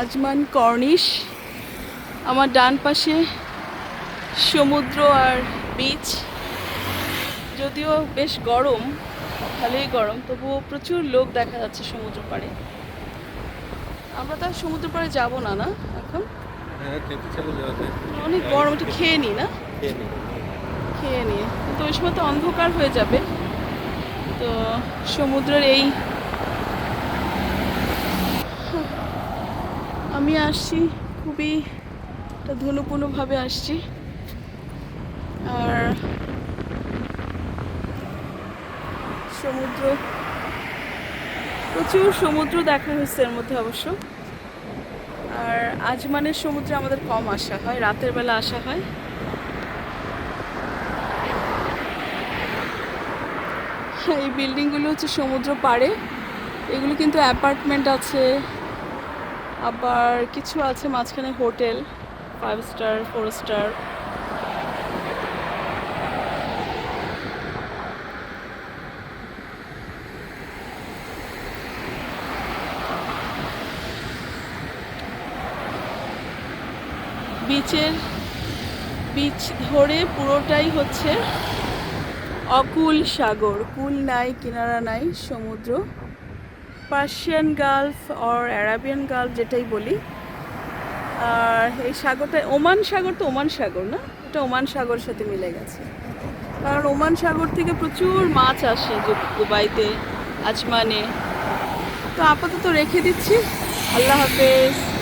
Ajman corniche আমার ডান পাশে সমুদ্র আর বিচ যদিও বেশ গরম ভালোই গরম তবুও প্রচুর লোক দেখা যাচ্ছে সমুদ্র পাড়ে আমরা তো সমুদ্র পাড়ে যাব না না এখন? হ্যাঁ অনেক গরম একটু খেয়ে নিই না? খেয়ে নিই। খেয়ে নিয়ে কিন্তু ওই সময় তো অন্ধকার হয়ে যাবে। তো সমুদ্রের এই আমি আসছি, খুবই একটা ধনুপূর্ণভাবে আসছি। আর সমুদ্র, প্রচুর সমুদ্র দেখা হয়েছে এর মধ্যে অবশ্য। আর আজমানের সমুদ্রে আমাদের কম আসা হয়, রাতের বেলা আসা হয়। এই বিল্ডিংগুলো হচ্ছে সমুদ্র পাড়ে। এগুলো কিন্তু অ্যাপার্টমেন্ট আছে আবার কিছু আছে মাঝখানে hotel five star four star বিচের বিচ ধরে পুরোটাই হচ্ছে অকুল সাগর। কুল নাই, কিনারা নাই, সমুদ্র। Persian gulf or Arabian gulf যেটাই বলি। আর এই সাগরটা, ওমান সাগর তো ওমান সাগর না? এটা ওমান সাগরের সাথে মিলে গেছে। কারণ ওমান সাগর থেকে প্রচুর মাছ আসে দুবাইতে, আজমানে। তো আপাতত রেখে দিচ্ছি। আল্লাহ হাফেজ।